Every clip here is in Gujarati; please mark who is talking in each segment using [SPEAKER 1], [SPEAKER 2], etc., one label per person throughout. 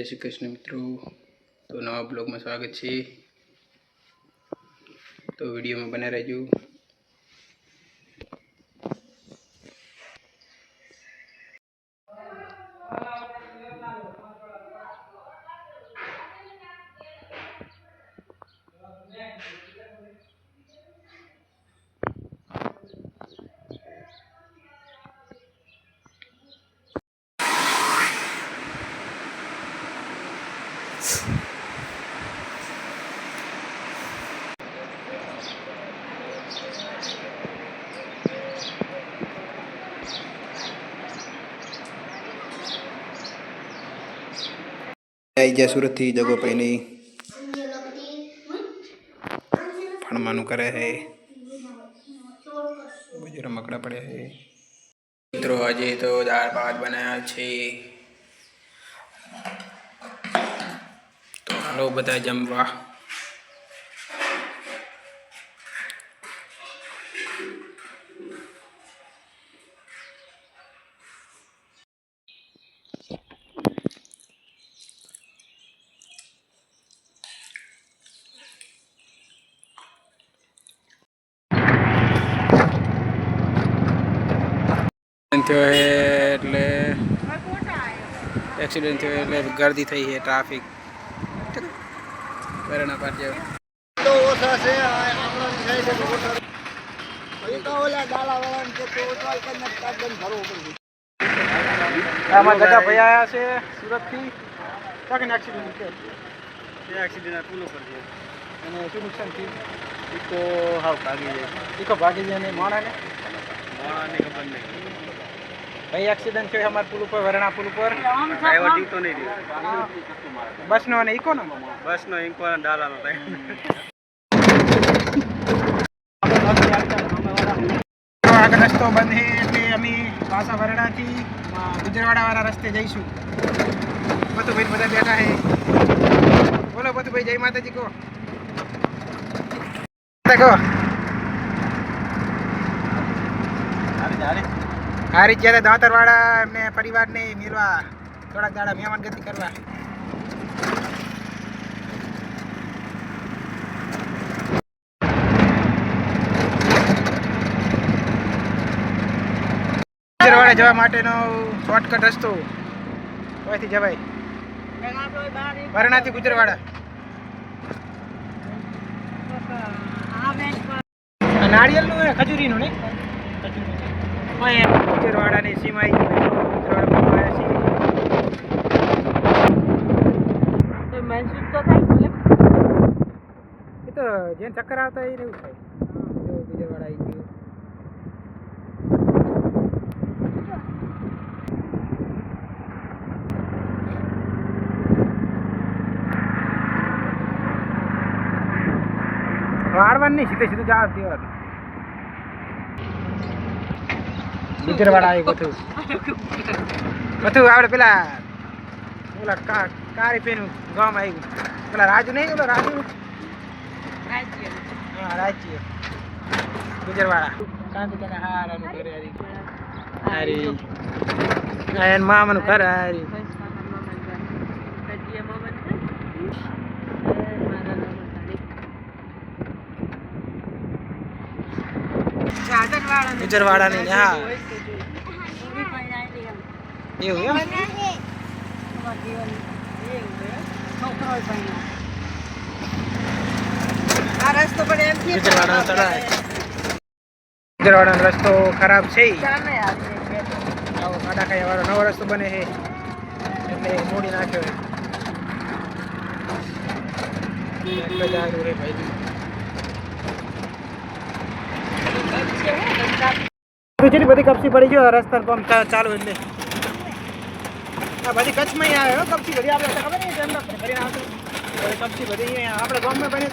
[SPEAKER 1] જય શ્રી કૃષ્ણ મિત્રો. તો નવા બ્લોગમાં સ્વાગત છે. તો વિડીયોમાં બને રહેજો. આવી ગયા સુરતથી જગો પૈની ફણમાનું કરે છે બીજું રમકડા પડે છે મિત્રો, આજે તો દાળ ભાત બનાવ્યા છે. તો હાલો બધા જમવા. થયો છે એટલે એક્સિડન્ટ થયો એટલે ગર્દી થઈ છે ટ્રાફિક. કરણા પાર જેવો.
[SPEAKER 2] તો ઓછા.
[SPEAKER 1] આમાં ભાઈ આવ્યા છે સુરતથી. કાંઈક એક્સિડન્ટ થયો?
[SPEAKER 2] એક્સિડન્ટ પુલ ઉપર છે
[SPEAKER 1] અને શું નુકસાન થયું?
[SPEAKER 2] ઈકો હાવ ભાગી જાય.
[SPEAKER 1] ભાગી જાય ને માણાને?
[SPEAKER 2] માણસને ખબર નહીં.
[SPEAKER 1] ભાઈ એક્સિડન્ટ થયો અમારા પુલ ઉપર વરણા પુલ ઉપર
[SPEAKER 2] ડ્રાઈવર ટીતો નહીં રહ્યો
[SPEAKER 1] બસનો અને ઈકોનો
[SPEAKER 2] બસનો ઇન્કો ડાલાનો ટાઈમ
[SPEAKER 1] આગળ રસ્તો બંધ છે એટલે અમે પાછા વરણાથી ગુજરવાડા વાળા રસ્તે જઈશું. બતુભાઈ બધા બેઠા છે. બોલો બતુભાઈ જય માતાજી કહો. કહો. આ રીતે જ્યારે દાંતરવાળા એમને પરિવારને મેળવા થોડાક દાડા મહેમાન ગતિ કરવા. ગુજરવાડા જવા માટેનો શોર્ટકટ રસ્તો. અહીંથી જવાય? વરણાથી ગુજરવાડા. આ નાળિયેરનું ને ખજૂરીનું ને ગુજરવાડાની આવ્યા છીએ એ તો જેને ચક્કર આવતા એ એવું થાય. જો ગુજરવાડા આવી ગયું. વાળવાનું નહીં સીધે સીધું જવા દેવાનું ગુજરવાડા આવી બધું. બધું આપણે પેલા ઓલા કારી પેનું ગામ આવ્યું. પેલા રાજુ નહીં ઓલો રાજુ? હા, રાજ્ય. ગુજરવાડા કાંતિ તને હારાનું ઘરે હારી. હારી. એન મામાનું ઘર હારી. ગુજરવાડાની હા. એવું એમ?
[SPEAKER 3] રસ્તો
[SPEAKER 1] ખરાબ છે. કાડા ખાયા વાળો નવો રસ્તો બને છે. એટલે મોડી નાખ્યો છે. ભાઈ કેટલી બધી કપસી પડી ગયો રસ્તા કામ ચાલુ એટલે. આ બધી કચ્છમાં આવે હો કપસી બધી આપણે ખબર નહીં કેમ કરીને આવતું કપસી બધી આપણે ગામમાં બની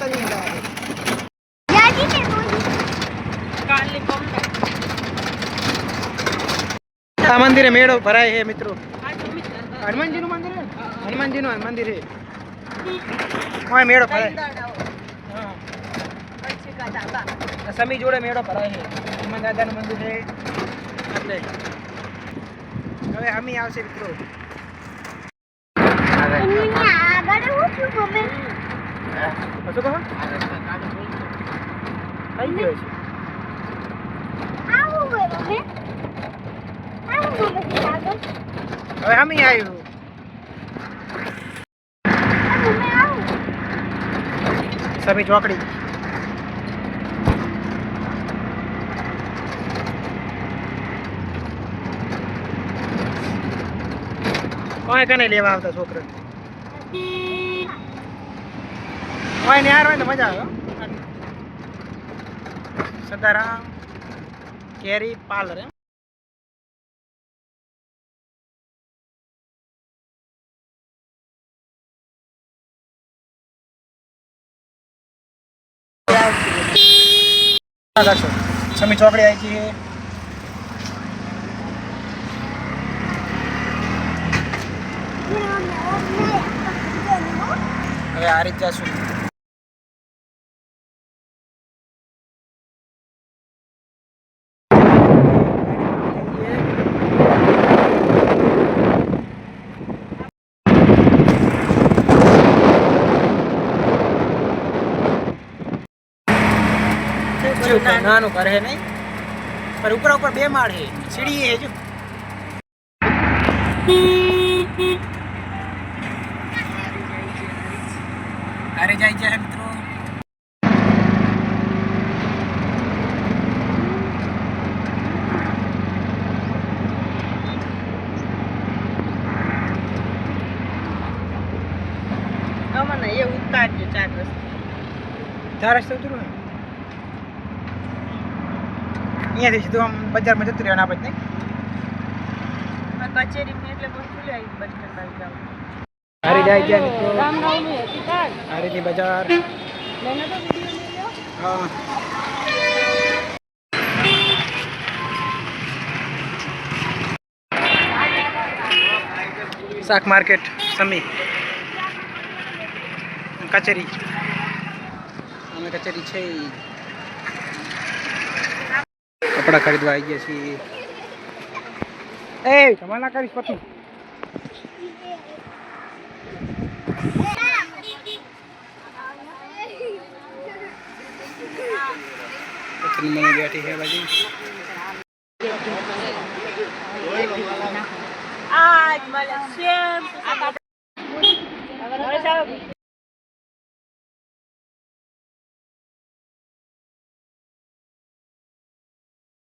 [SPEAKER 1] આ મંદિરે મેળો ભરાય છે મિત્રો. હનુમાનજીનું મંદિર હનુમાનજીનું મંદિર છે. મેળો ભરાય. સમી જોડે મેળો ભરાય છે. દાદાનું મંદિર છે. એટલે. હવે અમી આવશે મિત્રો. હવે અમી આવ્યું. સમી ચોકડી. કોઈ કને લેવા આવતા છોકરા? કોઈ ને યાર હોય ને મજા આવે. સદારામ, કેરી પાર્લર એમ. સમી ચોકડી આવી છે. હવે આ રીત જશું નાનું. ઘર હે નહીં. પર ઉપર ઉપર બે માળ હે. સીડી હે જો જાય જય મિત્રો.
[SPEAKER 3] એ ઉતારજો ચાર રસ્તે.
[SPEAKER 1] ચાર રસ્તે ઉતરું ને? અહીંયાથી સીધું આમ બજારમાં જતું રહેવાનું આપણે નહીં?
[SPEAKER 3] કચેરી એટલે બહુ ખુલ્લી આવી બસ સ્ટેન્ડ આવી જાવ
[SPEAKER 1] હારી જાય ગયા મિત્રો. હારીની બજાર. હા. શાક માર્કેટ સમી. કચેરી. અમે કચેરી છે કપડાં ખરીદવા આવી ગયા છીએ. એ તમારે ના કરીશ પછી મને બેઠી છે બાજુ
[SPEAKER 3] આજ મને